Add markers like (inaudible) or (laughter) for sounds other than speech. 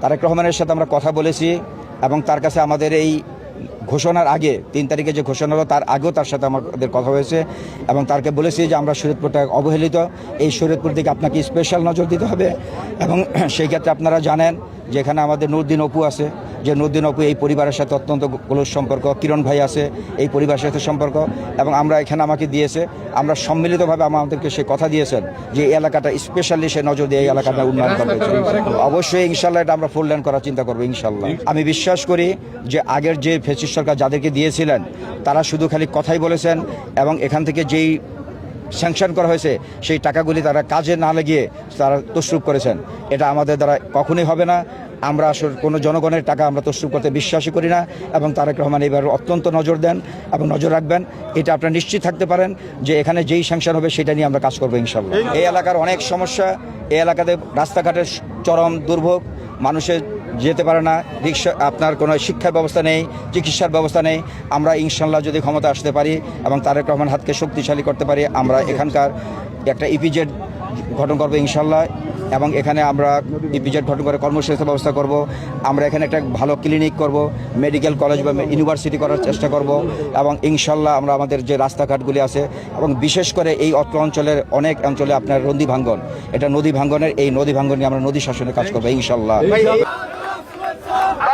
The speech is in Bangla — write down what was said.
তারেক রহমানের সাথে আমরা কথা বলেছি এবং তার কাছে আমাদের এই ঘোষণার আগে, তিন তারিখে যে ঘোষণা হলো, তার আগেও তার সাথে আমাদের কথা হয়েছে এবং তারকে বলেছি যে আমরা শরীরপুরটা অবহেলিত। এই শরীরপুর দিকে আপনাকে স্পেশাল নজর দিতে হবে এবং (clears throat) সেই ক্ষেত্রে আপনারা জানেন যেখানে আমাদের নুরদিন অপু আছে। যে নুরদিন অপু এই পরিবারের সাথে অত্যন্ত ক্লোজ সম্পর্ক। কিরণ ভাই আছে এই পরিবারের সাথে সম্পর্ক এবং আমরা এখানে আমাকে দিয়েছে, আমরা সম্মিলিতভাবে আমাদেরকে সে কথা দিয়েছেন যে এই এলাকাটা স্পেশালি সে নজর দিয়ে এই এলাকাটা উন্নয়ন করবে অবশ্যই ইনশাল্লাহ এটা আমরা ফুল ল্যান্ড করার চিন্তা করব ইনশাল্লাহ। আমি বিশ্বাস করি যে আগের যে ফেসিস সরকার যাদেরকে দিয়েছিলেন, তারা শুধু খালি কথাই বলেছেন এবং এখান থেকে যেই স্যাংশন করা হয়েছে সেই টাকাগুলি তারা কাজে না লাগিয়ে তারা তসরুপ করেছেন। এটা আমাদের দ্বারা কখনোই হবে না। আমরা আসলে কোনো জনগণের টাকা আমরা তসরুপ করতে বিশ্বাসই করি না এবং তারেক রহমান এবার অত্যন্ত নজর দেন এবং নজর রাখবেন। এটা আপনারা নিশ্চিত থাকতে পারেন যে এখানে যেই স্যাংশন হবে সেটা নিয়ে আমরা কাজ করব ইনশাল্লাহ এই এলাকার অনেক সমস্যা এই এলাকাতে রাস্তাঘাটের চরম দুর্ভোগ মানুষের যেতে পারে না, রিক্সা, আপনার কোনো শিক্ষার ব্যবস্থা নেই, চিকিৎসার ব্যবস্থা নেই, আমরা ইনশাল্লাহ যদি ক্ষমতা আসতে পারি এবং তারেক রহমান হাতকে শক্তিশালী করতে পারি, আমরা এখানকার একটা ইপিজেড গঠন করব ইনশাল্লাহ এবং এখানে আমরা ইপিজেড গঠন করে কর্মসংস্থান ব্যবস্থা করব। আমরা এখানে একটা ভালো ক্লিনিক করব, মেডিকেল কলেজ বা ইউনিভার্সিটি করার চেষ্টা করব এবং ইনশাল্লাহ আমরা আমাদের যে রাস্তাঘাটগুলি আছে এবং বিশেষ করে এই অত্র অঞ্চলের অনেক অঞ্চলে আপনার নদী ভাঙ্গন, এটা নদী ভাঙ্গনের, এই নদী ভাঙ্গন নিয়ে আমরা নদী শাসনে কাজ করব ইনশাল্লাহ 아!